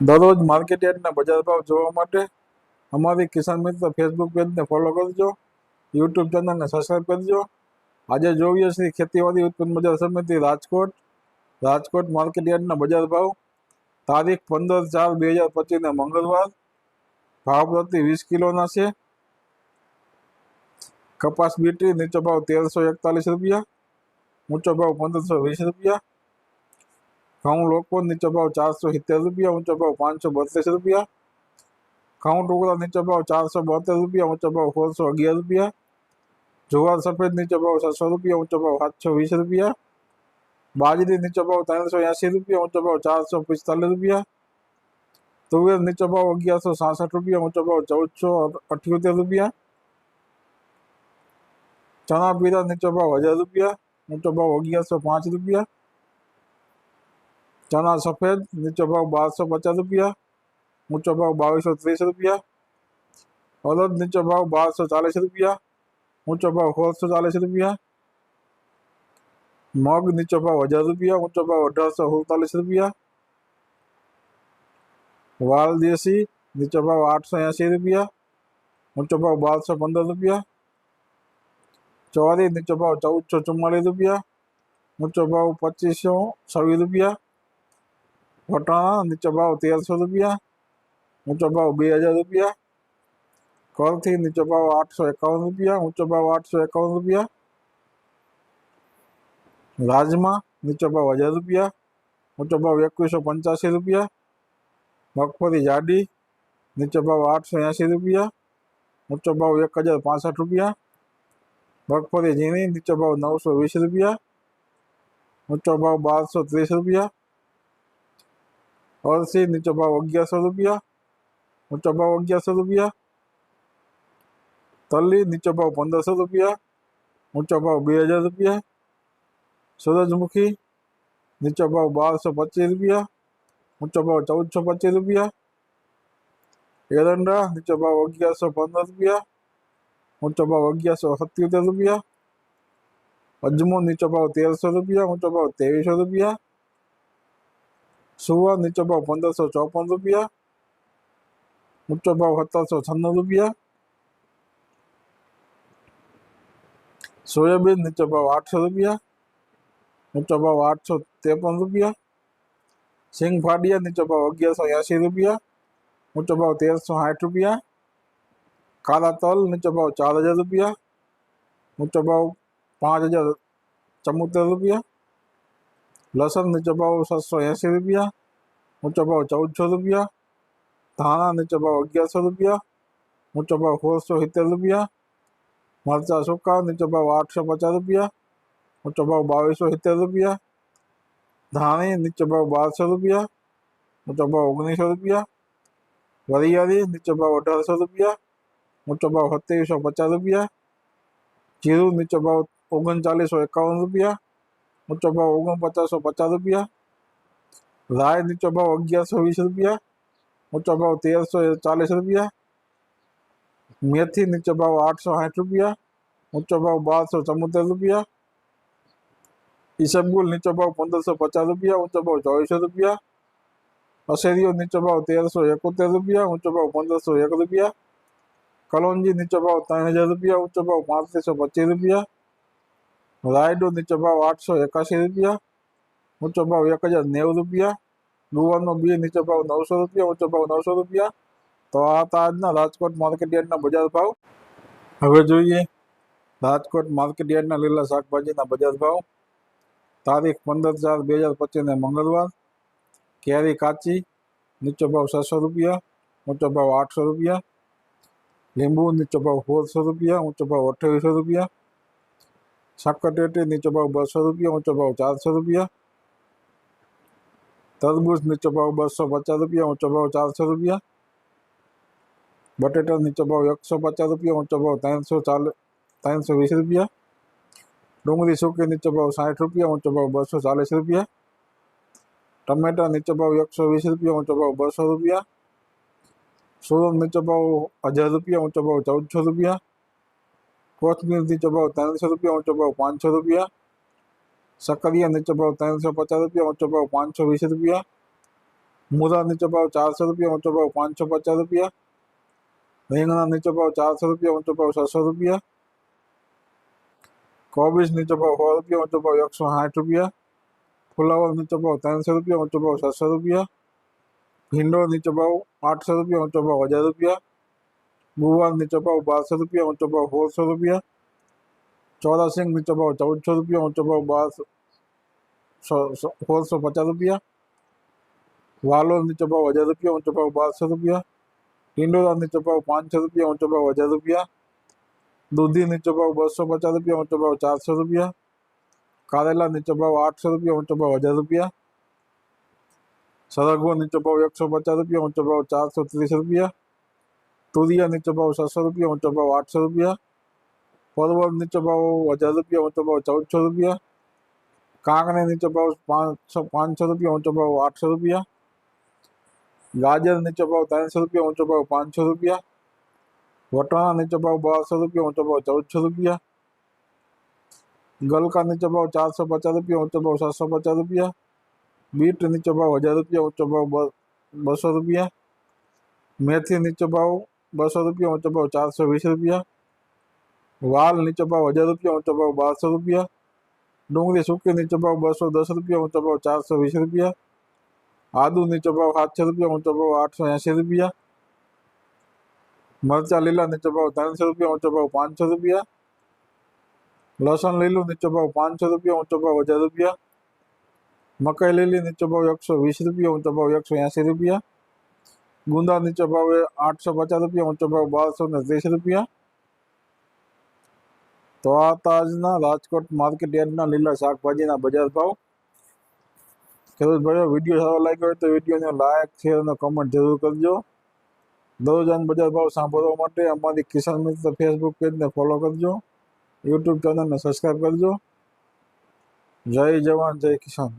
દરરોજ માર્કેટ યાર્ડના બજાર ભાવ જોવા માટે અમારી કિસાન મિત્ર ફેસબુક પેજને ફોલો કરજો યુટ્યુબ ચેનલને સબસ્ક્રાઈબ કરજો. આજે જોઈએ છીએ ખેતીવાડી ઉત્પન્ન બજાર સમિતિ રાજકોટ. રાજકોટ માર્કેટ યાર્ડના બજાર ભાવ, તારીખ પંદર ચાર બે હજાર પચીસને મંગળવાર. ભાવ પ્રતિ વીસ કિલોના છે. કપાસ બીટી, નીચો ભાવ તેરસો એકતાલીસ રૂપિયા, ઊંચો ભાવ પંદરસો વીસ રૂપિયા. ઘઉં લોકો નીચો ભાવ ચારસો સિત્તેર રૂપિયા ઊંચો ભાવ પાંચસો બત્રીસ રૂપિયા ઘઉં ટુકડા નીચો ભાવ ચારસો બોતેર રૂપિયા ઊંચો ભાવ સોળસો અગિયાર રૂપિયા જુવાર સફેદ નીચો ભાવ છસો રૂપિયા ઊંચો ભાવ સાતસો વીસ રૂપિયા બાજરી નીચો ભાવ ત્રણસો એંસી રૂપિયા ઊંચો ભાવ ચારસો પિસ્તાલીસ રૂપિયા તુવેર નીચો ભાવ અગિયારસો સાસઠ રૂપિયા ઊંચો ભાવ ચૌદસો અઠ્યોતેર રૂપિયા ચણા પીરા નીચો ભાવ હજાર રૂપિયા ઊંચો ભાવ અગિયારસો પાંચ રૂપિયા चना सफ़ेद नीचो भाव बारह सौ पचास रुपया ऊँचो भाव बाईस सौ तीस रुपया, हलद नीचो भाव बारह सौ चालीस रुपया ऊँचो भाव सोलह सौ चालीस रुपया, मग नीचो भाव हज़ार रुपया ऊँचो भाव अठारह सौ सैतालीस रुपया, वाल देसी नीचो भाव आठ सौ ऐसी रुपया ऊँचो भाव बारह सौ पंद्रह रुपया चौरी नीचो भाव चौदह सौ चुम्मालीस रुपया ऊँचो भाव पच्चीस सौ छवी रुपया વટાણા નીચો ભાવ તેરસો રૂપિયા ઊંચો ભાવ બે હજાર રૂપિયા કરથી નીચો ભાવ આઠસો એકાવન રૂપિયા ઊંચો ભાવ આઠસો એકાવન રૂપિયા રાજમા નીચો ભાવ હજાર રૂપિયા ઊંચો ભાવ એકવીસો પંચ્યાસી રૂપિયા મગફળી જાડી નીચો ભાવ આઠસો એંસી રૂપિયા ઊંચો ભાવ એક હજાર પાસઠ રૂપિયા મગફળી ઝીણી નીચો ભાવ નવસો વીસ રૂપિયા ઊંચો ભાવ બારસો ત્રીસ રૂપિયા અળસી નીચો ભાવ અગિયારસો રૂપિયા ઊંચો ભાવ અગિયારસો રૂપિયા તલ્લી નીચો ભાવ પંદરસો રૂપિયા ઊંચો ભાવ બે હજાર રૂપિયા સૂરજમુખી નીચો ભાવ બારસો પચીસ રૂપિયા ઊંચો ભાવ ચૌદસો પચીસ રૂપિયા એરંડા નીચો ભાવ અગિયારસો પંદર રૂપિયા ઊંચો ભાવ અગિયારસો સત્યોતેર રૂપિયા અજમો નીચો ભાવ તેરસો રૂપિયા ઊંચો ભાવ ત્રેવીસો રૂપિયા સુવા નીચો ભાવ પંદરસો ચોપન રૂપિયા ઊંચો ભાવ સત્તરસો છન્નું રૂપિયા સોયાબીન નીચો ભાવ આઠસો રૂપિયા ઊંચો ભાવ આઠસો ત્રેપન રૂપિયા સિંગ ફાડિયા નીચો ભાવ અગિયારસો એંસી રૂપિયા ઊંચો ભાવ તેરસો સાઠ રૂપિયા કાલા તલ નીચો ભાવ ચાર હજાર રૂપિયા ઊંચો ભાવ પાંચ હજાર ચમોતેર રૂપિયા લસણ નીચો ભાવ સાતસો એંસી રૂપિયા ઊંચો ભાવ ચૌદસો રૂપિયા ધાણા નીચો ભાવ અગિયારસો રૂપિયા ઊંચો ભાવ સોળસો સિત્તેર રૂપિયા મરચા સૂકા નીચો ભાવ આઠસો પચાસ રૂપિયા ઊંચો ભાવ બાવીસો સિત્તેર રૂપિયા ધાણી નીચો ભાવ બારસો રૂપિયા ઊંચો ભાવ ઓગણીસો રૂપિયા વરિયાળી નીચો ભાવ અઢારસો રૂપિયા ઊંચો ભાવ સત્યાવીસો પચાસ રૂપિયા જીરું નીચો ભાવ ઓગણચાલીસો એકાવન રૂપિયા ઊંચો ભાવ ઓગણપચાસો પચાસ રૂપિયા રાય નીચો ભાવ અગિયારસો વીસ રૂપિયા ઊંચો ભાવ તેરસો ચાલીસ રૂપિયા મેથી નીચો ભાવ આઠસો સાઠ રૂપિયા ઊંચો ભાવ બારસો ચુમ્મોતેર રૂપિયા ઈસબગુલ નીચો ભાવ પંદરસો પચાસ રૂપિયા ઊંચો ભાવ ચોવીસો રૂપિયા અશેરીઓ નીચો ભાવ તેરસો એકોતેર રૂપિયા ઊંચો ભાવ પંદરસો એક રૂપિયા કલોંજી નીચો ભાવ ત્રણ હજાર રૂપિયા ઊંચો ભાવ પાંત્રીસો પચીસ રૂપિયા રાયડો નીચો ભાવ આઠસો એકાસી રૂપિયા ઊંચો ભાવ એક હજાર નેવું રૂપિયા ગુવારનો બી નીચો ભાવ નવસો રૂપિયા ઊંચો ભાવ નવસો રૂપિયા તો આ હતા આજના રાજકોટ માર્કેટ યાર્ડના બજાર ભાવ હવે જોઈએ રાજકોટ માર્કેટ યાર્ડના લીલા શાકભાજીના બજાર ભાવ તારીખ પંદર ચાર બે હજાર પચીસને મંગળવાર કેરી કાચી નીચો ભાવ છસો રૂપિયા ઊંચો ભાવ આઠસો રૂપિયા લીંબુ નીચો ભાવ સોળસો રૂપિયા ઊંચો ભાવ અઠ્યાવીસો રૂપિયા સાકરટેટી નીચો ભાવ બસો રૂપિયા ઊંચો ભાવ ચારસો રૂપિયા તરબૂચ નીચો ભાવ બસો પચાસ રૂપિયા ઊંચો ભાવ ચારસો રૂપિયા બટેટા નીચો ભાવ એકસો પચાસ રૂપિયા ઊંચો ભાવ ત્રણસો ચાલ ત્રણસો વીસ રૂપિયા ડુંગળી સૂકી નીચો ભાવ સાઠ રૂપિયા ઊંચો ભાવ બસો ચાલીસ રૂપિયા ટમેટા નીચો ભાવ એકસો વીસ રૂપિયા ઊંચો ભાવ બસો રૂપિયા સોરમ નીચો ભાવ હજાર રૂપિયા ઊંચો ભાવ ચૌદસો રૂપિયા કોથમીર નીચો ભાવ ત્રણસો રૂપિયા ઊંચો ભાવ પાંચસો રૂપિયા સકરિયા નીચો ભાવ ત્રણસો પચાસ રૂપિયા ઊંચો ભાવ પાંચસો વીસ રૂપિયા મૂળા નીચો ભાવ ચારસો રૂપિયા ઊંચો ભાવ પાંચસો પચાસ રૂપિયા રીંગણા નીચો ભાવ ચારસો રૂપિયા ઊંચો ભાવ છસો રૂપિયા કોબીજ નીચો ભાવ સો રૂપિયા ઊંચો ભાવ એકસો સાઠ રૂપિયા ફુલાવર નીચો ભાવ ત્રણસો રૂપિયા ઊંચો ભાવ છસો રૂપિયા ભીંડો નીચો ભાવ આઠસો રૂપિયા ઊંચો ભાવ હજાર રૂપિયા ગુવાર નીચો ભાવ બારસો રૂપિયા ઊંચો ભાવ સોળસો રૂપિયા ચોરાસિંગ નીચો ભાવ ચૌદસો રૂપિયા ઊંચો ભાવ બારસો સોળસો પચાસ રૂપિયા વાલોર નીચો ભાવ હજાર રૂપિયા ઊંચો ભાવ બારસો રૂપિયા ટિંડોરા નીચો ભાવ પાંચસો રૂપિયા ઊંચો ભાવ હજાર રૂપિયા દૂધી નીચો ભાવ બસો પચાસ રૂપિયા ઊંચો ભાવ ચારસો રૂપિયા કારેલા નીચો ભાવ આઠસો રૂપિયા ઊંચો ભાવ હજાર રૂપિયા સરગવો નીચો ભાવ એકસો પચાસ રૂપિયા ઊંચો ભાવ ચારસો ત્રીસ રૂપિયા तो तुरिया नीचे भाव सात सौ रुपया ऊँचा भाव आठ सौ रुपया। परवल नीचे भाव हज़ार रुपया ऊँचा भाव चौदह सौ रुपया। कांगने नीचे भाव पाँच सौ पाँच सौ रुपया ऊँचा भाव आठ सौ रुपया। गाजर नीचे भाव तीन सौ रुपया ऊँचा भाव पाँच सौ रुपया। वटाना नीचे भाव बारह सौ रुपया ऊँचा भाव चौदह सौ रुपया। गल का नीचे भाव चार सौ पचास रुपया ऊँचा भाव सात सौ पचास रुपया। बीट नीचे भाव हज़ार रुपया ऊँचा भाव बसो रुपया। मेथी नीचे भाव बसो रुपया ऐं चओ चार सौ वीस रुपया। वाल नीचो भाव हज़ार रुपया ऐं चओ ॿारहं सौ रुपया। डूँगी सूखे नीचो भाव बसो सौ दस रुपया ऐं भाव चार सौ बीस रुपया। आदू नीचो भाव सात सौ रुपया ऐं चओ आठ सौ ऐसी रुपया। मरचा लीला नीचो भाव तीन सौ रुपया ऐं चओ पाँच सौ रुपया। लहसुन लीलू नीचो भाव पाँच सौ रुपया ऐं भाव हज़ार रुपया। मकई लीली नीचो भाव एक सौ बीस रुपया ऐं भाव एक सौ ऐसी रुपया। ગુંદા નીચો ભાવ આઠસો પચાસ રૂપિયા, ઊંચો ભાવ બારસો ને ત્રીસ રૂપિયા. તો આ તાજના રાજકોટ માર્કેટ યાર્ડના લીલા શાકભાજીના બજાર ભાવ. ખેડૂત ભાઈઓ વીડિયો સારો લાગ્યો હોય તો વિડીયોને લાયક શેર અને કમેન્ટ જરૂર કરજો. દરરોજ બજાર ભાવ સાંભળવા માટે અમારી કિસાન મિત્ર ફેસબુક પેજને ફોલો કરજો. યુટ્યુબ ચેનલને સબસ્ક્રાઈબ કરજો. જય જવાન, જય કિસાન.